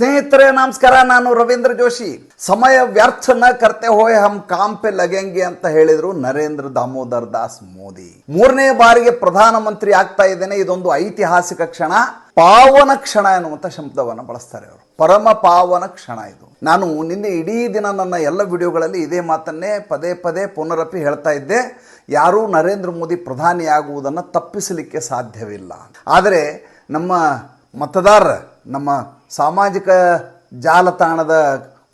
ಸ್ನೇಹಿತರೆ, ನಮಸ್ಕಾರ. ನಾನು ರವೀಂದ್ರ ಜೋಶಿ. ಸಮಯ ವ್ಯರ್ಥ ನ ಕರ್ತೆ ಹೋಯ್ ಹಮ್ ಕಾಮ್ ಪೆ ಲಗೆಂಗೆ ಅಂತ ಹೇಳಿದ್ರು ನರೇಂದ್ರ ದಾಮೋದರ್ ದಾಸ್ ಮೋದಿ. ಮೂರನೇ ಬಾರಿಗೆ ಪ್ರಧಾನಮಂತ್ರಿ ಆಗ್ತಾ ಇದ್ದೇನೆ. ಇದೊಂದು ಐತಿಹಾಸಿಕ ಕ್ಷಣ. ಪಾವನ ಕ್ಷಣ ಎನ್ನುವಂತ ಶಬ್ದವನ್ನು ಬಳಸ್ತಾರೆ ಅವರು. ಪರಮ ಪಾವನ ಕ್ಷಣ ಇದು. ನಾನು ನಿನ್ನೆ ಇಡೀ ದಿನ ನನ್ನ ಎಲ್ಲ ವಿಡಿಯೋಗಳಲ್ಲಿ ಇದೇ ಮಾತನ್ನೇ ಪದೇ ಪದೇ ಪುನರಪಿ ಹೇಳ್ತಾ ಇದ್ದೆ. ಯಾರೂ ನರೇಂದ್ರ ಮೋದಿ ಪ್ರಧಾನಿಯಾಗುವುದನ್ನು ತಪ್ಪಿಸಲಿಕ್ಕೆ ಸಾಧ್ಯವಿಲ್ಲ. ಆದರೆ ನಮ್ಮ ಮತದಾರ ನಮ್ಮ ಸಾಮಾಜಿಕ ಜಾಲತಾಣದ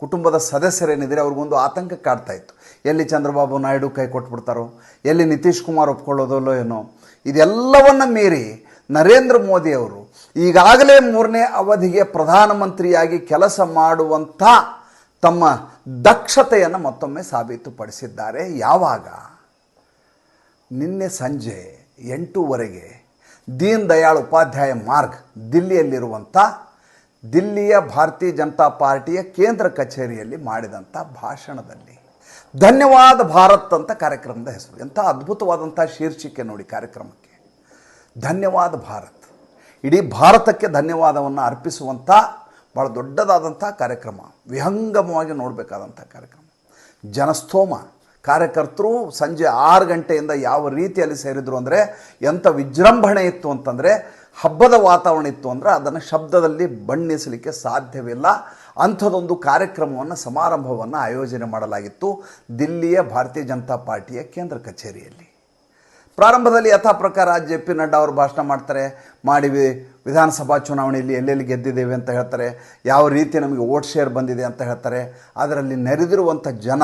ಕುಟುಂಬದ ಸದಸ್ಯರೇನಿದ್ರೆ ಅವ್ರಿಗೊಂದು ಆತಂಕ ಕಾಡ್ತಾ ಇತ್ತು. ಎಲ್ಲಿ ಚಂದ್ರಬಾಬು ನಾಯ್ಡು ಕೈ ಕೊಟ್ಬಿಡ್ತಾರೋ, ಎಲ್ಲಿ ನಿತೀಶ್ ಕುಮಾರ್ ಒಪ್ಕೊಳ್ಳೋದಲ್ಲೋ ಏನೋ, ಇದೆಲ್ಲವನ್ನು ಮೀರಿ ನರೇಂದ್ರ ಮೋದಿ ಅವರು ಈಗಾಗಲೇ ಮೂರನೇ ಅವಧಿಗೆ ಪ್ರಧಾನಮಂತ್ರಿಯಾಗಿ ಕೆಲಸ ಮಾಡುವಂಥ ತಮ್ಮ ದಕ್ಷತೆಯನ್ನು ಮತ್ತೊಮ್ಮೆ ಸಾಬೀತುಪಡಿಸಿದ್ದಾರೆ. ಯಾವಾಗ? ನಿನ್ನೆ ಸಂಜೆ ಎಂಟೂವರೆಗೆ ದೀನ್ ದಯಾಳ್ ಉಪಾಧ್ಯಾಯ ಮಾರ್ಗ್, ದಿಲ್ಲಿಯಲ್ಲಿರುವಂಥ ದಿಲ್ಲಿಯ ಭಾರತೀಯ ಜನತಾ ಪಾರ್ಟಿಯ ಕೇಂದ್ರ ಕಚೇರಿಯಲ್ಲಿ ಮಾಡಿದಂಥ ಭಾಷಣದಲ್ಲಿ. ಧನ್ಯವಾದ ಭಾರತ್ ಅಂತ ಕಾರ್ಯಕ್ರಮದ ಹೆಸರು. ಎಂಥ ಅದ್ಭುತವಾದಂಥ ಶೀರ್ಷಿಕೆ ನೋಡಿ ಕಾರ್ಯಕ್ರಮಕ್ಕೆ. ಧನ್ಯವಾದ ಭಾರತ್. ಇಡೀ ಭಾರತಕ್ಕೆ ಧನ್ಯವಾದವನ್ನು ಅರ್ಪಿಸುವಂಥ ಭಾಳ ದೊಡ್ಡದಾದಂಥ ಕಾರ್ಯಕ್ರಮ. ವಿಹಂಗಮವಾಗಿ ನೋಡಬೇಕಾದಂಥ ಕಾರ್ಯಕ್ರಮ. ಜನಸ್ತೋಮ. ಕಾರ್ಯಕರ್ತರು ಸಂಜೆ ಆರು ಗಂಟೆಯಿಂದ ಯಾವ ರೀತಿಯಲ್ಲಿ ಸೇರಿದರು ಅಂದರೆ ಎಂಥ ವಿಜೃಂಭಣೆ ಇತ್ತು ಅಂತಂದರೆ ಹಬ್ಬದ ವಾತಾವರಣ ಇತ್ತು ಅಂದರೆ ಅದನ್ನು ಶಬ್ದದಲ್ಲಿ ಬಣ್ಣಿಸಲಿಕ್ಕೆ ಸಾಧ್ಯವಿಲ್ಲ. ಅಂಥದ್ದೊಂದು ಕಾರ್ಯಕ್ರಮವನ್ನು, ಸಮಾರಂಭವನ್ನು ಆಯೋಜನೆ ಮಾಡಲಾಗಿತ್ತು ದಿಲ್ಲಿಯ ಭಾರತೀಯ ಜನತಾ ಪಾರ್ಟಿಯ ಕೇಂದ್ರ ಕಚೇರಿಯಲ್ಲಿ. ಪ್ರಾರಂಭದಲ್ಲಿ ಯಥಾ ಪ್ರಕಾರ ಜೆ ಪಿ ನಡ್ಡಾ ಅವರು ಭಾಷಣ ಮಾಡ್ತಾರೆ. ಮಾಡಿ ವಿ- ವಿಧಾನಸಭಾ ಚುನಾವಣೆಯಲ್ಲಿ ಎಲ್ಲೆಲ್ಲಿ ಗೆದ್ದಿದ್ದೇವೆ ಅಂತ ಹೇಳ್ತಾರೆ. ಯಾವ ರೀತಿ ನಮಗೆ ಓಟ್ ಶೇರ್ ಬಂದಿದೆ ಅಂತ ಹೇಳ್ತಾರೆ. ಅದರಲ್ಲಿ ನೆರೆದಿರುವಂಥ ಜನ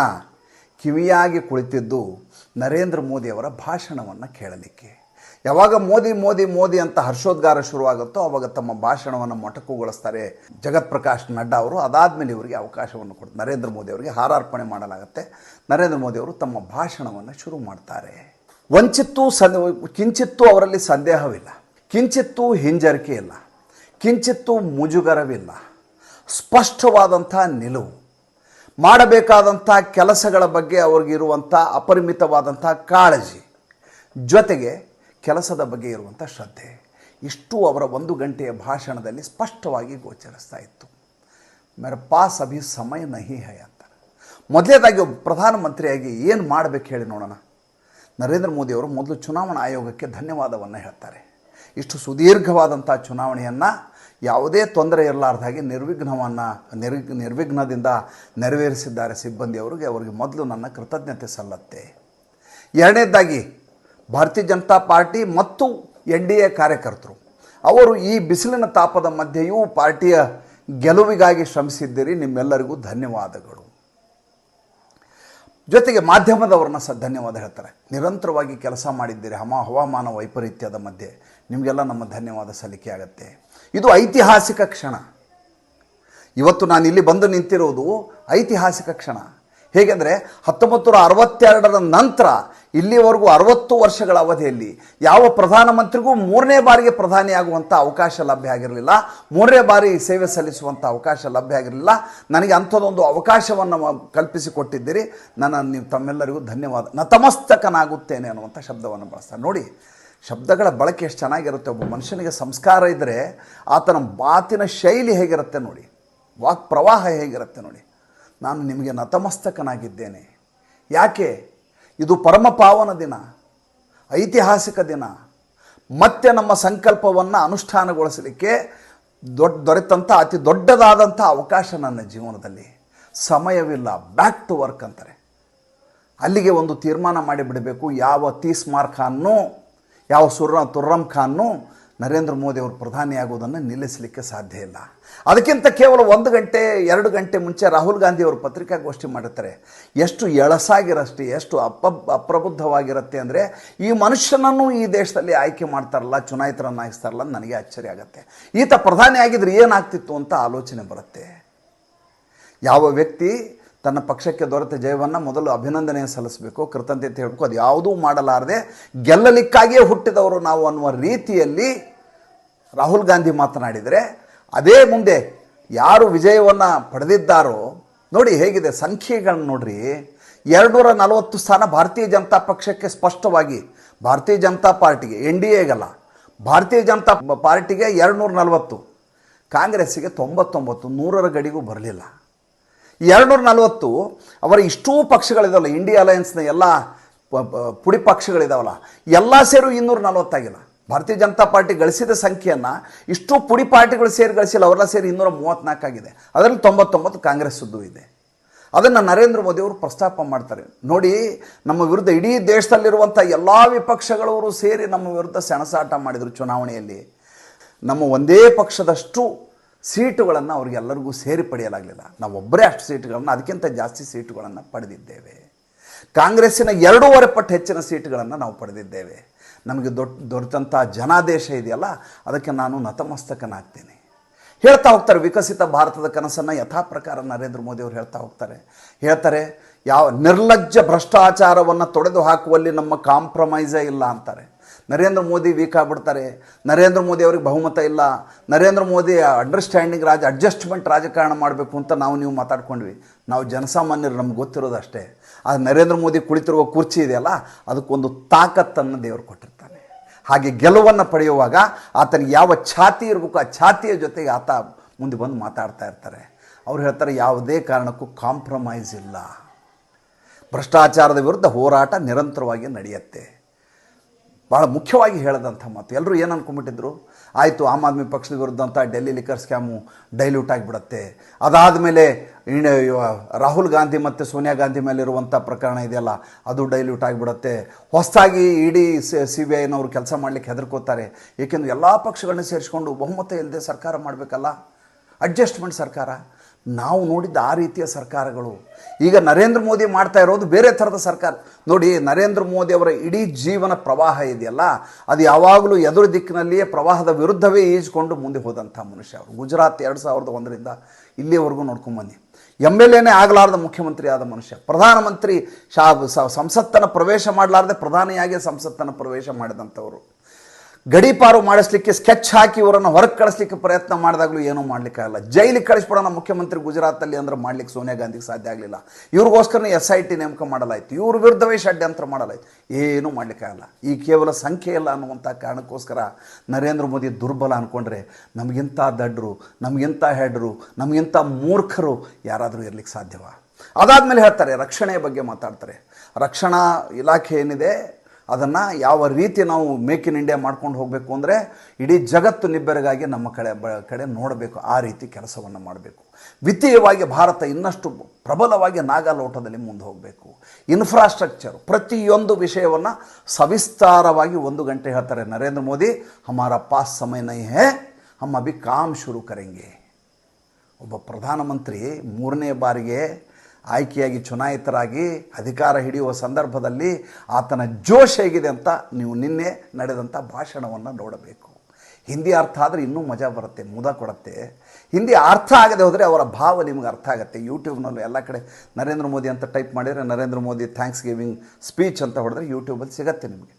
ಕಿವಿಯಾಗಿ ಕುಳಿತಿದ್ದು ನರೇಂದ್ರ ಮೋದಿಯವರ ಭಾಷಣವನ್ನು ಕೇಳಲಿಕ್ಕೆ. ಯಾವಾಗ ಮೋದಿ ಮೋದಿ ಮೋದಿ ಅಂತ ಹರ್ಷೋದ್ಗಾರ ಶುರುವಾಗುತ್ತೋ ಅವಾಗ ತಮ್ಮ ಭಾಷಣವನ್ನು ಮೊಟಕುಗೊಳಿಸ್ತಾರೆ ಜಗತ್ ಪ್ರಕಾಶ್ ನಡ್ಡಾ ಅವರು. ಅದಾದಮೇಲೆ ಇವರಿಗೆ ಅವಕಾಶವನ್ನು ಕೊಡ್ತಾರೆ. ನರೇಂದ್ರ ಮೋದಿ ಅವರಿಗೆ ಹಾರಾರ್ಪಣೆ ಮಾಡಲಾಗುತ್ತೆ. ನರೇಂದ್ರ ಮೋದಿ ಅವರು ತಮ್ಮ ಭಾಷಣವನ್ನು ಶುರು ಮಾಡ್ತಾರೆ. ವಂಚಿತ್ತು ಸಂದ ಕಿಂಚಿತ್ತೂ ಅವರಲ್ಲಿ ಸಂದೇಹವಿಲ್ಲ. ಕಿಂಚಿತ್ತೂ ಹಿಂಜರಿಕೆ ಇಲ್ಲ. ಕಿಂಚಿತ್ತೂ ಮುಜುಗರವಿಲ್ಲ. ಸ್ಪಷ್ಟವಾದಂಥ ನಿಲುವು. ಮಾಡಬೇಕಾದಂಥ ಕೆಲಸಗಳ ಬಗ್ಗೆ ಅವ್ರಿಗಿರುವಂಥ ಅಪರಿಮಿತವಾದಂಥ ಕಾಳಜಿ. ಜೊತೆಗೆ ಕೆಲಸದ ಬಗ್ಗೆ ಇರುವಂಥ ಶ್ರದ್ಧೆ. ಇಷ್ಟು ಅವರ ಒಂದು ಗಂಟೆಯ ಭಾಷಣದಲ್ಲಿ ಸ್ಪಷ್ಟವಾಗಿ ಗೋಚರಿಸ್ತಾ ಇತ್ತು. ಮೇರೆ ಪಾಸ್ ಅಭಿ ಸಮಯ ನಹಿ ಹೈ ಅಂತ. ಮೊದಲೇದಾಗಿ ಒಬ್ಬ ಪ್ರಧಾನಮಂತ್ರಿಯಾಗಿ ಏನು ಮಾಡಬೇಕು ಹೇಳಿ ನೋಡೋಣ. ನರೇಂದ್ರ ಮೋದಿಯವರು ಮೊದಲು ಚುನಾವಣಾ ಆಯೋಗಕ್ಕೆ ಧನ್ಯವಾದವನ್ನು ಹೇಳ್ತಾರೆ. ಇಷ್ಟು ಸುದೀರ್ಘವಾದಂಥ ಚುನಾವಣೆಯನ್ನು ಯಾವುದೇ ತೊಂದರೆ ಇರಲಾರ್ದ ಹಾಗೆ ನಿರ್ವಿಘ್ನವನ್ನು ನಿರ್ ನಿರ್ವಿಘ್ನದಿಂದ ನೆರವೇರಿಸಿದ್ದಾರೆ ಸಿಬ್ಬಂದಿಯವರಿಗೆ ಅವರಿಗೆ ಮೊದಲು ನನ್ನ ಕೃತಜ್ಞತೆ ಸಲ್ಲತ್ತೆ. ಎರಡನೇದಾಗಿ ಭಾರತೀಯ ಜನತಾ ಪಾರ್ಟಿ ಮತ್ತು ಎನ್ ಡಿ ಎ ಕಾರ್ಯಕರ್ತರು. ಅವರು ಈ ಬಿಸಿಲಿನ ತಾಪದ ಮಧ್ಯೆಯೂ ಪಾರ್ಟಿಯ ಗೆಲುವಿಗಾಗಿ ಶ್ರಮಿಸಿದ್ದೀರಿ. ನಿಮ್ಮೆಲ್ಲರಿಗೂ ಧನ್ಯವಾದಗಳು. ಜೊತೆಗೆ ಮಾಧ್ಯಮದವ್ರನ್ನ ಸಹ ಧನ್ಯವಾದ ಹೇಳ್ತಾರೆ. ನಿರಂತರವಾಗಿ ಕೆಲಸ ಮಾಡಿದ್ದೀರಿ. ಹಮ, ಹವಾಮಾನ ವೈಪರೀತ್ಯದ ಮಧ್ಯೆ ನಿಮಗೆಲ್ಲ ನಮ್ಮ ಧನ್ಯವಾದ ಸಲ್ಲಿಕೆ ಆಗುತ್ತೆ. ಇದು ಐತಿಹಾಸಿಕ ಕ್ಷಣ. ಇವತ್ತು ನಾನು ಇಲ್ಲಿ ಬಂದು ನಿಂತಿರುವುದು ಐತಿಹಾಸಿಕ ಕ್ಷಣ. ಹೇಗೆಂದರೆ ಹತ್ತೊಂಬತ್ತು ನೂರ ಅರವತ್ತೆರಡರ ನಂತರ ಇಲ್ಲಿವರೆಗೂ ಅರವತ್ತು ವರ್ಷಗಳ ಅವಧಿಯಲ್ಲಿ ಯಾವ ಪ್ರಧಾನಮಂತ್ರಿಗೂ ಮೂರನೇ ಬಾರಿಗೆ ಪ್ರಧಾನಿಯಾಗುವಂಥ ಅವಕಾಶ ಲಭ್ಯ ಆಗಿರಲಿಲ್ಲ, ಮೂರನೇ ಬಾರಿ ಸೇವೆ ಸಲ್ಲಿಸುವಂಥ ಅವಕಾಶ ಲಭ್ಯ ಆಗಿರಲಿಲ್ಲ. ನನಗೆ ಅಂಥದ್ದೊಂದು ಅವಕಾಶವನ್ನು ಕಲ್ಪಿಸಿಕೊಟ್ಟಿದ್ದೀರಿ. ನನ್ನ, ನೀವು ತಮ್ಮೆಲ್ಲರಿಗೂ ಧನ್ಯವಾದ. ನತಮಸ್ತಕನಾಗುತ್ತೇನೆ ಅನ್ನುವಂಥ ಶಬ್ದವನ್ನು ಬಳಸ್ತಾರೆ. ನೋಡಿ, ಶಬ್ದಗಳ ಬಳಕೆ ಎಷ್ಟು ಚೆನ್ನಾಗಿರುತ್ತೆ. ಒಬ್ಬ ಮನುಷ್ಯನಿಗೆ ಸಂಸ್ಕಾರ ಇದ್ದರೆ ಆತನ ಮಾತಿನ ಶೈಲಿ ಹೇಗಿರುತ್ತೆ ನೋಡಿ ವಾಕ್ ಪ್ರವಾಹ ಹೇಗಿರುತ್ತೆ ನೋಡಿ. ನಾನು ನಿಮಗೆ ನತಮಸ್ತಕನಾಗಿದ್ದೇನೆ. ಯಾಕೆ? ಇದು ಪರಮ ಪಾವನ ದಿನ, ಐತಿಹಾಸಿಕ ದಿನ. ಮತ್ತೆ ನಮ್ಮ ಸಂಕಲ್ಪವನ್ನು ಅನುಷ್ಠಾನಗೊಳಿಸಲಿಕ್ಕೆ ದೊಡ್ಡ ದೊರೆತಂಥ, ಅತಿ ದೊಡ್ಡದಾದಂಥ ಅವಕಾಶ ನನ್ನ ಜೀವನದಲ್ಲಿ. ಸಮಯವಿಲ್ಲ ಬ್ಯಾಕ್ ಟು ವರ್ಕ್ ಅಂತಾರೆ. ಅಲ್ಲಿಗೆ ಒಂದು ತೀರ್ಮಾನ ಮಾಡಿಬಿಡಬೇಕು. ಯಾವ ತೀಸ್ಮಾರ್ ಖಾನ್ನು, ಯಾವ ಸುರ್ರ ತುರ್ರಮ್ ಖಾನ್ನು ನರೇಂದ್ರ ಮೋದಿ ಅವರು ಪ್ರಧಾನಿಯಾಗುವುದನ್ನು ನಿಲ್ಲಿಸಲಿಕ್ಕೆ ಸಾಧ್ಯ ಇಲ್ಲ. ಅದಕ್ಕಿಂತ ಕೇವಲ ಒಂದು ಗಂಟೆ, ಎರಡು ಗಂಟೆ ಮುಂಚೆ ರಾಹುಲ್ ಗಾಂಧಿ ಅವರು ಪತ್ರಿಕಾಗೋಷ್ಠಿ ಮಾಡುತ್ತಾರೆ. ಎಷ್ಟು ಎಳಸಾಗಿರಷ್ಟೇ ಎಷ್ಟು ಅಪ ಅಪ್ರಬುದ್ಧವಾಗಿರುತ್ತೆ ಅಂದರೆ ಈ ಮನುಷ್ಯನನ್ನು ಈ ದೇಶದಲ್ಲಿ ಆಯ್ಕೆ ಮಾಡ್ತಾರಲ್ಲ, ಚುನಾಯಿತರನ್ನಾಗಿಸ್ತಾರಲ್ಲ ಅಂತ ನನಗೆ ಅಚ್ಚರಿ ಆಗುತ್ತೆ. ಈತ ಪ್ರಧಾನಿ ಆಗಿದ್ರೆ ಏನಾಗ್ತಿತ್ತು ಅಂತ ಆಲೋಚನೆ ಬರುತ್ತೆ. ಯಾವ ವ್ಯಕ್ತಿ ತನ್ನ ಪಕ್ಷಕ್ಕೆ ದೊರೆತ ಜಯವನ್ನು ಮೊದಲು ಅಭಿನಂದನೆ ಸಲ್ಲಿಸಬೇಕು. ಕೃತಜ್ಞತೆ ಹೇಳಬೇಕು. ಅದು ಯಾವುದೂ ಮಾಡಲಾರದೆ ಗೆಲ್ಲಲಿಕ್ಕಾಗಿಯೇ ಹುಟ್ಟಿದವರು ನಾವು ಅನ್ನುವ ರೀತಿಯಲ್ಲಿ ರಾಹುಲ್ ಗಾಂಧಿ ಮಾತನಾಡಿದರೆ, ಅದೇ ಮುಂದೆ ಯಾರು ವಿಜಯವನ್ನು ಪಡೆದಿದ್ದಾರೋ, ನೋಡಿ ಹೇಗಿದೆ ಸಂಖ್ಯೆಗಳನ್ನ ನೋಡ್ರಿ. ಎರಡುನೂರ ನಲವತ್ತು ಸ್ಥಾನ ಭಾರತೀಯ ಜನತಾ ಪಕ್ಷಕ್ಕೆ ಸ್ಪಷ್ಟವಾಗಿ, ಭಾರತೀಯ ಜನತಾ ಪಾರ್ಟಿಗೆ, ಎನ್ ಡಿ ಎಗಲ್ಲ ಭಾರತೀಯ ಜನತಾ ಪಾರ್ಟಿಗೆ ಎರಡುನೂರ ನಲವತ್ತು ಕಾಂಗ್ರೆಸ್ಸಿಗೆ ತೊಂಬತ್ತೊಂಬತ್ತು, ನೂರರ ಗಡಿಗೂ ಬರಲಿಲ್ಲ. ಎರಡುನೂರ ನಲವತ್ತು ಅವರ ಇಷ್ಟೂ ಪಕ್ಷಗಳಿದಾವಲ್ಲ ಇಂಡಿಯಾ ಅಲಯನ್ಸ್ನ ಎಲ್ಲ ಪುಡಿ ಪಕ್ಷಗಳಿದಾವಲ್ಲ, ಎಲ್ಲ ಸೇರು ಇನ್ನೂರ ನಲವತ್ತಾಗಿಲ್ಲ ಭಾರತೀಯ ಜನತಾ ಪಾರ್ಟಿ ಗಳಿಸಿದ ಸಂಖ್ಯೆಯನ್ನು ಇಷ್ಟು ಪುಡಿ ಪಾರ್ಟಿಗಳು ಸೇರಿ ಗಳಿಸಿಲ್ಲ, ಅವರೆಲ್ಲ ಸೇರಿ ಇನ್ನೂರ ಮೂವತ್ತ್ನಾಲ್ಕಾಗಿದೆ ಅದರಲ್ಲಿ ತೊಂಬತ್ತೊಂಬತ್ತು ಕಾಂಗ್ರೆಸ್ಸದ್ದು ಇದೆ. ಅದನ್ನು ನರೇಂದ್ರ ಮೋದಿ ಅವರು ಪ್ರಸ್ತಾಪ ಮಾಡ್ತಾರೆ. ನೋಡಿ, ನಮ್ಮ ವಿರುದ್ಧ ಇಡೀ ದೇಶದಲ್ಲಿರುವಂಥ ಎಲ್ಲ ವಿಪಕ್ಷಗಳವರು ಸೇರಿ ನಮ್ಮ ವಿರುದ್ಧ ಸೆಣಸಾಟ ಮಾಡಿದರು ಚುನಾವಣೆಯಲ್ಲಿ. ನಮ್ಮ ಒಂದೇ ಪಕ್ಷದಷ್ಟು ಸೀಟುಗಳನ್ನು ಅವ್ರಿಗೆಲ್ಲರಿಗೂ ಸೇರಿ ಪಡೆಯಲಾಗಲಿಲ್ಲ. ನಾವು ಒಬ್ಬರೇ ಅಷ್ಟು ಸೀಟುಗಳನ್ನು, ಅದಕ್ಕಿಂತ ಜಾಸ್ತಿ ಸೀಟುಗಳನ್ನು ಪಡೆದಿದ್ದೇವೆ. ಕಾಂಗ್ರೆಸ್ಸಿನ ಎರಡೂವರೆ ಪಟ್ಟು ಹೆಚ್ಚಿನ ಸೀಟುಗಳನ್ನು ನಾವು ಪಡೆದಿದ್ದೇವೆ. ನಮಗೆ ದೊಡ್ಡ ದೊರೆತಂಥ ಜನಾದೇಶ ಇದೆಯಲ್ಲ, ಅದಕ್ಕೆ ನಾನು ನತಮಸ್ತಕನಾಗ್ತೇನೆ. ಹೇಳ್ತಾ ಹೋಗ್ತಾರೆ ವಿಕಸಿತ ಭಾರತದ ಕನಸನ್ನು ಯಥಾ ಪ್ರಕಾರ ನರೇಂದ್ರ ಮೋದಿ ಅವರು ಹೇಳ್ತಾ ಹೋಗ್ತಾರೆ. ಹೇಳ್ತಾರೆ, ಯಾವ ನಿರ್ಲಜ್ಜ ಭ್ರಷ್ಟಾಚಾರವನ್ನು ತೊಡೆದು ಹಾಕುವಲ್ಲಿ ನಮ್ಮ ಕಾಂಪ್ರಮೈಸೇ ಇಲ್ಲ ಅಂತಾರೆ. ನರೇಂದ್ರ ಮೋದಿ ವೀಕ್ ಆಗ್ಬಿಡ್ತಾರೆ. ನರೇಂದ್ರ ಮೋದಿ ಅವ್ರಿಗೆ ಬಹುಮತ ಇಲ್ಲ. ನರೇಂದ್ರ ಮೋದಿ ಅಂಡರ್ಸ್ಟ್ಯಾಂಡಿಂಗ್ ರಾಜ ಅಡ್ಜಸ್ಟ್ಮೆಂಟ್ ರಾಜಕಾರಣ ಮಾಡಬೇಕು ಅಂತ ನಾವು ನೀವು ಮಾತಾಡ್ಕೊಂಡ್ವಿ. ನಾವು ಜನಸಾಮಾನ್ಯರು ನಮ್ಗೆ ಗೊತ್ತಿರೋದು ಅಷ್ಟೇ. ಆ ನರೇಂದ್ರ ಮೋದಿ ಕುಳಿತಿರುವ ಕುರ್ಚಿ ಇದೆಯಲ್ಲ, ಅದಕ್ಕೊಂದು ತಾಕತ್ತನ್ನು ದೇವರು ಕೊಟ್ಟಿರ್ತಾನೆ. ಹಾಗೆ ಗೆಲುವನ್ನು ಪಡೆಯುವಾಗ ಆತನಿಗೆ ಯಾವ ಛಾತಿ ಇರಬೇಕು, ಆ ಛಾತಿಯ ಜೊತೆಗೆ ಆತ ಮುಂದೆ ಬಂದು ಮಾತಾಡ್ತಾ ಇರ್ತಾರೆ. ಅವ್ರು ಹೇಳ್ತಾರೆ, ಯಾವುದೇ ಕಾರಣಕ್ಕೂ ಕಾಂಪ್ರಮೈಸ್ ಇಲ್ಲ. ಭ್ರಷ್ಟಾಚಾರದ ವಿರುದ್ಧ ಹೋರಾಟ ನಿರಂತರವಾಗಿ ನಡೆಯುತ್ತೆ. ಭಾಳ ಮುಖ್ಯವಾಗಿ ಹೇಳದಂಥ ಮಾತು. ಎಲ್ಲರೂ ಏನು ಅಂದ್ಕೊಂಡ್ಬಿಟ್ಟಿದ್ರು ಆಯಿತು, ಆಮ್ ಆದ್ಮಿ ಪಕ್ಷದ ವಿರುದ್ಧ ಅಂತ ಡೆಲ್ಲಿ ಲಿಕರ್ ಸ್ಕ್ಯಾಮು ಡೈಲ್ಯೂಟ್ ಆಗಿಬಿಡುತ್ತೆ. ಅದಾದಮೇಲೆ ರಾಹುಲ್ ಗಾಂಧಿ ಮತ್ತು ಸೋನಿಯಾ ಗಾಂಧಿ ಮೇಲಿರುವಂಥ ಪ್ರಕರಣ ಇದೆಯಲ್ಲ, ಅದು ಡೈಲ್ಯೂಟ್ ಆಗಿಬಿಡುತ್ತೆ. ಹೊಸದಾಗಿ ಇಡೀ ಸಿ ಬಿ ಐನವರು ಕೆಲಸ ಮಾಡಲಿಕ್ಕೆ ಹೆದರ್ಕೋತಾರೆ. ಏಕೆಂದರೆ ಎಲ್ಲ ಪಕ್ಷಗಳನ್ನ ಸೇರಿಸ್ಕೊಂಡು ಬಹುಮತ ಇಲ್ಲದೆ ಸರ್ಕಾರ ಮಾಡಬೇಕಲ್ಲ? ಅಡ್ಜಸ್ಟ್ಮೆಂಟ್ ಸರ್ಕಾರ. ನಾವು ನೋಡಿದ್ದ ಆ ರೀತಿಯ ಸರ್ಕಾರಗಳು. ಈಗ ನರೇಂದ್ರ ಮೋದಿ ಮಾಡ್ತಾ ಇರೋದು ಬೇರೆ ಥರದ ಸರ್ಕಾರ. ನೋಡಿ, ನರೇಂದ್ರ ಮೋದಿ ಅವರ ಇಡೀ ಜೀವನ ಪ್ರವಾಹ ಇದೆಯಲ್ಲ? ಅದು ಯಾವಾಗಲೂ ಎದುರು ದಿಕ್ಕಿನಲ್ಲಿಯೇ ಪ್ರವಾಹದ ವಿರುದ್ಧವೇ ಈಜ್ಕೊಂಡು ಮುಂದೆ ಹೋದಂಥ ಮನುಷ್ಯ ಅವರು. ಗುಜರಾತ್ ಎರಡು ಸಾವಿರದ ಒಂದರಿಂದ ಇಲ್ಲಿಯವರೆಗೂ ನೋಡ್ಕೊಂಬನ್ನಿ ಎಂ ಎಲ್ ಎನೇ ಆಗಲಾರ್ದ ಮುಖ್ಯಮಂತ್ರಿ ಆದ ಮನುಷ್ಯ. ಪ್ರಧಾನಮಂತ್ರಿ ಶಾ ಸಂಸತ್ತನ್ನು ಪ್ರವೇಶ ಮಾಡಲಾರ್ದೆ ಪ್ರಧಾನಿಯಾಗಿ ಸಂಸತ್ತನ್ನು ಪ್ರವೇಶ ಮಾಡಿದಂಥವರು. ಗಡೀಪಾರು ಮಾಡಿಸ್ಲಿಕ್ಕೆ ಸ್ಕೆಚ್ ಹಾಕಿ ಇವರನ್ನು ಹೊರಗೆ ಕಳಿಸ್ಲಿಕ್ಕೆ ಪ್ರಯತ್ನ ಮಾಡಿದಾಗಲೂ ಏನೂ ಮಾಡಲಿಕ್ಕಾಗಲ್ಲ ಜೈಲಿಗೆ ಕಳಿಸ್ಬಿಡೋಣ ಮುಖ್ಯಮಂತ್ರಿ ಗುಜರಾತಲ್ಲಿ ಅಂದ್ರೆ ಮಾಡ್ಲಿಕ್ಕೆ ಸೋನಿಯಾ ಗಾಂಧಿಗೆ ಸಾಧ್ಯ ಆಗಲಿಲ್ಲ. ಇವ್ರಿಗೋಸ್ಕರನೇ ಎಸ್ ಐ ಟಿ ನೇಮಕ ಮಾಡಲಾಯಿತು. ಇವ್ರ ವಿರುದ್ಧವೇ ಷಡ್ಯಂತ್ರ ಮಾಡಲಾಯಿತು. ಏನೂ ಮಾಡಲಿಕ್ಕಾಗಲ್ಲ ಈ ಕೇವಲ ಸಂಖ್ಯೆ ಇಲ್ಲ ಅನ್ನುವಂಥ ಕಾರಣಕ್ಕೋಸ್ಕರ ನರೇಂದ್ರ ಮೋದಿ ದುರ್ಬಲ ಅಂದ್ಕೊಂಡ್ರೆ ನಮಗಿಂತ ದಡ್ರು ನಮಗಿಂತ ಹೆಡ್ರು ನಮಗಿಂತ ಮೂರ್ಖರು ಯಾರಾದರೂ ಇರ್ಲಿಕ್ಕೆ ಸಾಧ್ಯವ? ಅದಾದಮೇಲೆ ಹೇಳ್ತಾರೆ, ರಕ್ಷಣೆಯ ಬಗ್ಗೆ ಮಾತಾಡ್ತಾರೆ. ರಕ್ಷಣಾ ಇಲಾಖೆ ಏನಿದೆ ಅದನ್ನು ಯಾವ ರೀತಿ ನಾವು ಮೇಕ್ ಇನ್ ಇಂಡಿಯಾ ಮಾಡ್ಕೊಂಡು ಹೋಗಬೇಕು ಅಂದರೆ ಇಡೀ ಜಗತ್ತು ನಿಬ್ಬೆರಗಾಗಿ ನಮ್ಮ ಕಡೆ ಬ, ಕಡೆ ನೋಡಬೇಕು, ಆ ರೀತಿ ಕೆಲಸವನ್ನು ಮಾಡಬೇಕು. ವಿತ್ತೀಯವಾಗಿ ಭಾರತ ಇನ್ನಷ್ಟು ಪ್ರಬಲವಾಗಿ ನಾಗಾಲೋಟದಲ್ಲಿ ಮುಂದೆ ಹೋಗಬೇಕು. ಇನ್ಫ್ರಾಸ್ಟ್ರಕ್ಚರ್ ಪ್ರತಿಯೊಂದು ವಿಷಯವನ್ನು ಸವಿಸ್ತಾರವಾಗಿ ಒಂದು ಗಂಟೆ ಹೇಳ್ತಾರೆ ನರೇಂದ್ರ ಮೋದಿ, ಹಮಾರ ಪಾಸ್ ಸಮಯ ನೈ ಹೇ, ಹಮ್ ಅಭಿ ಕಾಮ್ ಶುರು ಕರೆಂಗೆ. ಒಬ್ಬ ಪ್ರಧಾನಮಂತ್ರಿ ಮೂರನೇ ಬಾರಿಗೆ ಆಯ್ಕೆಯಾಗಿ ಚುನಾಯಿತರಾಗಿ ಅಧಿಕಾರ ಹಿಡಿಯುವ ಸಂದರ್ಭದಲ್ಲಿ ಆತನ ಜೋಶ್ ಹೇಗಿದೆ ಅಂತ ನೀವು ನಿನ್ನೆ ನಡೆದಂಥ ಭಾಷಣವನ್ನು ನೋಡಬೇಕು. ಹಿಂದಿ ಅರ್ಥ ಆದರೆ ಇನ್ನೂ ಮಜಾ ಬರುತ್ತೆ, ಮುದ ಕೊಡುತ್ತೆ. ಹಿಂದಿ ಅರ್ಥ ಆಗದೆ ಹೋದರೆ ಅವರ ಭಾವ ನಿಮಗೆ ಅರ್ಥ ಆಗುತ್ತೆ. ಯೂಟ್ಯೂಬ್ನಲ್ಲೂ ಎಲ್ಲ ಕಡೆ ನರೇಂದ್ರ ಮೋದಿ ಅಂತ ಟೈಪ್ ಮಾಡಿದರೆ Narendra Modi thanks giving speech ಅಂತ ಹೊಡೆದ್ರೆ ಯೂಟ್ಯೂಬಲ್ಲಿ ಸಿಗತ್ತೆ ನಿಮಗೆ.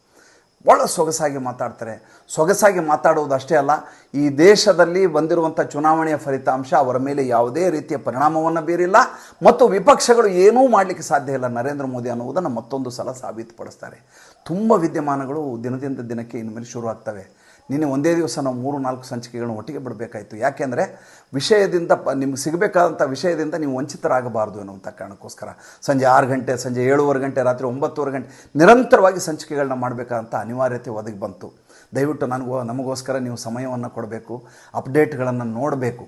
ಭಾಳ ಸೊಗಸಾಗಿ ಮಾತಾಡ್ತಾರೆ. ಸೊಗಸಾಗಿ ಮಾತಾಡುವುದು ಅಷ್ಟೇ ಅಲ್ಲ, ಈ ದೇಶದಲ್ಲಿ ಬಂದಿರುವಂಥ ಚುನಾವಣೆಯ ಫಲಿತಾಂಶ ಅವರ ಮೇಲೆ ಯಾವುದೇ ರೀತಿಯ ಪರಿಣಾಮವನ್ನು ಬೀರಿಲ್ಲ ಮತ್ತು ವಿಪಕ್ಷಗಳು ಏನೂ ಮಾಡಲಿಕ್ಕೆ ಸಾಧ್ಯ ಇಲ್ಲ ನರೇಂದ್ರ ಮೋದಿ ಅನ್ನುವುದನ್ನು ಮತ್ತೊಂದು ಸಲ ಸಾಬೀತುಪಡಿಸ್ತಾರೆ. ತುಂಬ ವಿದ್ಯಮಾನಗಳು ದಿನದಿಂದ ದಿನಕ್ಕೆ ಇನ್ಮೇಲೆ ಶುರು ಆಗ್ತವೆ ನಿನ್ನೆ ಒಂದೇ ದಿವಸ ನಾವು ಮೂರು, ನಾಲ್ಕು ಸಂಚಿಕೆಗಳನ್ನು ಒಟ್ಟಿಗೆ ಬಿಡಬೇಕಾಯಿತು. ಯಾಕೆಂದರೆ ವಿಷಯದಿಂದ ಪ, ನಿಮ್ಗೆ ಸಿಗಬೇಕಾದಂಥ ವಿಷಯದಿಂದ ನೀವು ವಂಚಿತರಾಗಬಾರ್ದು ಅನ್ನುವಂಥ ಕಾರಣಕ್ಕೋಸ್ಕರ. ಸಂಜೆ ಆರು ಗಂಟೆ, ಸಂಜೆ ಏಳುವರೆ ಗಂಟೆ, ರಾತ್ರಿ ಒಂಬತ್ತುವರೆ ಗಂಟೆ ನಿರಂತರವಾಗಿ ಸಂಚಿಕೆಗಳನ್ನ ಮಾಡಬೇಕಾದಂಥ ಅನಿವಾರ್ಯತೆ ಒದಗಿ ಬಂತು. ದಯವಿಟ್ಟು ನನಗೋ, ನಮಗೋಸ್ಕರ ನೀವು ಸಮಯವನ್ನು ಕೊಡಬೇಕು, ಅಪ್ಡೇಟ್ಗಳನ್ನು ನೋಡಬೇಕು.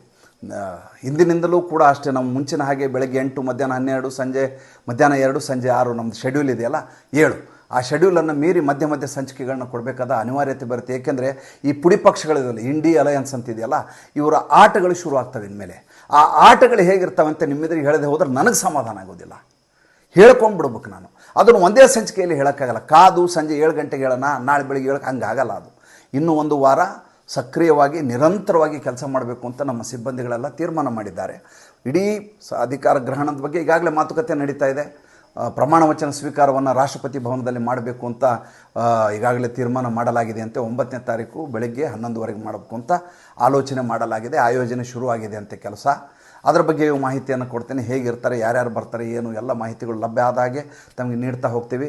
ಹಿಂದಿನಿಂದಲೂ ಕೂಡ ಅಷ್ಟೇ ನಾವು ಮುಂಚಿನ ಹಾಗೆ ಬೆಳಗ್ಗೆ ಎಂಟು, ಮಧ್ಯಾಹ್ನ ಹನ್ನೆರಡು, ಸಂಜೆ, ಮಧ್ಯಾಹ್ನ ಎರಡು, ಸಂಜೆ ಆರು ನಮ್ಮದು ಶೆಡ್ಯೂಲ್ ಇದೆಯಲ್ಲ, ಏಳು. ಆ ಶೆಡ್ಯೂಲನ್ನು ಮೀರಿ ಮಧ್ಯ ಮಧ್ಯ ಸಂಚಿಕೆಗಳನ್ನ ಕೊಡಬೇಕಾದ ಅನಿವಾರ್ಯತೆ ಬರುತ್ತೆ. ಏಕೆಂದರೆ ಈ ಪುಡಿ ಪಕ್ಷಗಳಿದೆಯಲ್ಲ ಇಂಡಿ ಅಲಯನ್ಸ್ ಅಂತಿದೆಯಲ್ಲ ಇವರ ಆಟಗಳು ಶುರು ಆಗ್ತವೆ ಇನ್ಮೇಲೆ. ಆ ಆಟಗಳು ಹೇಗಿರ್ತವೆ ಅಂತ ನಿಮ್ಮೆದುರಿಗೆ ಹೇಳದೆ ಹೋದ್ರೆ ನನಗೆ ಸಮಾಧಾನ ಆಗೋದಿಲ್ಲ. ಹೇಳ್ಕೊಂಬಿಡ್ಬೇಕು ನಾನು. ಅದನ್ನು ಒಂದೇ ಸಂಚಿಕೆಯಲ್ಲಿ ಹೇಳೋಕ್ಕಾಗಲ್ಲ. ಕಾದು ಸಂಜೆ ಏಳು ಗಂಟೆಗೆ ಹೇಳೋಣ, ನಾಳೆ ಬೆಳಿಗ್ಗೆ ಹೇಳೋಕೆ ಹಂಗಾಗಲ್ಲ ಅದು. ಇನ್ನೂ ಒಂದು ವಾರ ಸಕ್ರಿಯವಾಗಿ, ನಿರಂತರವಾಗಿ ಕೆಲಸ ಮಾಡಬೇಕು ಅಂತ ನಮ್ಮ ಸಿಬ್ಬಂದಿಗಳೆಲ್ಲ ತೀರ್ಮಾನ ಮಾಡಿದ್ದಾರೆ. ಇಡೀ ಅಧಿಕಾರ ಗ್ರಹಣದ ಬಗ್ಗೆ ಈಗಾಗಲೇ ಮಾತುಕತೆ ನಡೀತಾ ಇದೆ. ಪ್ರಮಾಣ ವಚನ ಸ್ವೀಕಾರವನ್ನು ರಾಷ್ಟ್ರಪತಿ ಭವನದಲ್ಲಿ ಮಾಡಬೇಕು ಅಂತ ಈಗಾಗಲೇ ತೀರ್ಮಾನ ಮಾಡಲಾಗಿದೆ ಅಂತೆ ಒಂಬತ್ತನೇ ತಾರೀಕು ಬೆಳಗ್ಗೆ ಹನ್ನೊಂದುವರೆಗೆ ಮಾಡಬೇಕು ಅಂತ ಆಲೋಚನೆ ಮಾಡಲಾಗಿದೆ. ಆಯೋಜನೆ ಶುರುವಾಗಿದೆ ಅಂತೆ ಕೆಲಸ. ಅದರ ಬಗ್ಗೆ ಮಾಹಿತಿಯನ್ನು ಕೊಡ್ತೇನೆ. ಹೇಗಿರ್ತಾರೆ, ಯಾರ್ಯಾರು ಬರ್ತಾರೆ, ಏನು ಎಲ್ಲ ಮಾಹಿತಿಗಳು ಲಭ್ಯ ಆದ ಹಾಗೆ ತಮಗೆ ನೀಡ್ತಾ ಹೋಗ್ತೀವಿ.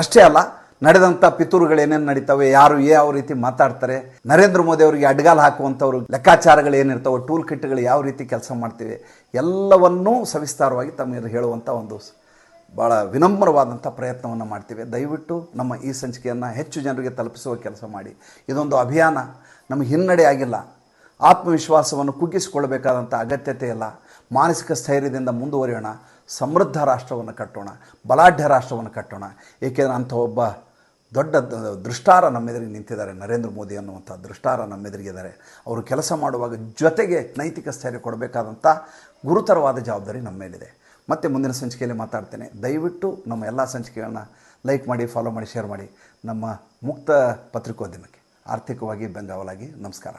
ಅಷ್ಟೇ ಅಲ್ಲ ನಡೆದಂಥ ಪಿತೂರುಗಳು ಏನೇನು ನಡೀತವೆ, ಯಾರು ಯಾವ ರೀತಿ ಮಾತಾಡ್ತಾರೆ, ನರೇಂದ್ರ ಮೋದಿ ಅವರಿಗೆ ಅಡ್ಗಾಲ್ ಹಾಕುವಂಥವ್ರು ಲೆಕ್ಕಾಚಾರಗಳು ಏನಿರ್ತಾವೆ, ಟೂಲ್ ಕಿಟ್ಗಳು ಯಾವ ರೀತಿ ಕೆಲಸ ಮಾಡ್ತೀವಿ, ಎಲ್ಲವನ್ನೂ ಸವಿಸ್ತಾರವಾಗಿ ತಮಗೆ ಹೇಳುವಂಥ ಒಂದು ಭಾಳ ವಿನಮ್ರವಾದಂಥ ಪ್ರಯತ್ನವನ್ನು ಮಾಡ್ತೀವಿ. ದಯವಿಟ್ಟು ನಮ್ಮ ಈ ಸಂಚಿಕೆಯನ್ನು ಹೆಚ್ಚು ಜನರಿಗೆ ತಲುಪಿಸುವ ಕೆಲಸ ಮಾಡಿ. ಇದೊಂದು ಅಭಿಯಾನ. ನಮಗೆ ಹಿನ್ನಡೆ ಆಗಿಲ್ಲ. ಆತ್ಮವಿಶ್ವಾಸವನ್ನು ಕುಗ್ಗಿಸಿಕೊಳ್ಳಬೇಕಾದಂಥ ಅಗತ್ಯತೆ ಇಲ್ಲ. ಮಾನಸಿಕ ಸ್ಥೈರ್ಯದಿಂದ ಮುಂದುವರಿಯೋಣ. ಸಮೃದ್ಧ ರಾಷ್ಟ್ರವನ್ನು ಕಟ್ಟೋಣ. ಬಲಾಢ್ಯ ರಾಷ್ಟ್ರವನ್ನು ಕಟ್ಟೋಣ. ಏಕೆಂದರೆ ಅಂಥ ಒಬ್ಬ ದೊಡ್ಡ ದೃಷ್ಟಾರ ನಮ್ಮೆದುರಿಗೆ ನಿಂತಿದ್ದಾರೆ. ನರೇಂದ್ರ ಮೋದಿ ಅನ್ನುವಂಥ ದೃಷ್ಟಾರ ನಮ್ಮೆದುರಿಗಿದ್ದಾರೆ ಅವರು ಕೆಲಸ ಮಾಡುವಾಗ ಜೊತೆಗೆ ನೈತಿಕ ಸ್ಥೈರ್ಯ ಕೊಡಬೇಕಾದಂಥ ಗುರುತರವಾದ ಜವಾಬ್ದಾರಿ ನಮ್ಮ ಮೇಲಿದೆ. ಮತ್ತೆ ಮುಂದಿನ ಸಂಚಿಕೆಯಲ್ಲಿ ಮಾತಾಡ್ತೇನೆ. ದಯವಿಟ್ಟು ನಮ್ಮ ಎಲ್ಲ ಸಂಚಿಕೆಗಳನ್ನ ಲೈಕ್ ಮಾಡಿ ಫಾಲೋ ಮಾಡಿ ಶೇರ್ ಮಾಡಿ. ನಮ್ಮ ಮುಕ್ತ ಪತ್ರಿಕೋದ್ಯಮಕ್ಕೆ ಆರ್ಥಿಕವಾಗಿ ಬೆಂಗಾವಲಾಗಿ ನಮಸ್ಕಾರ.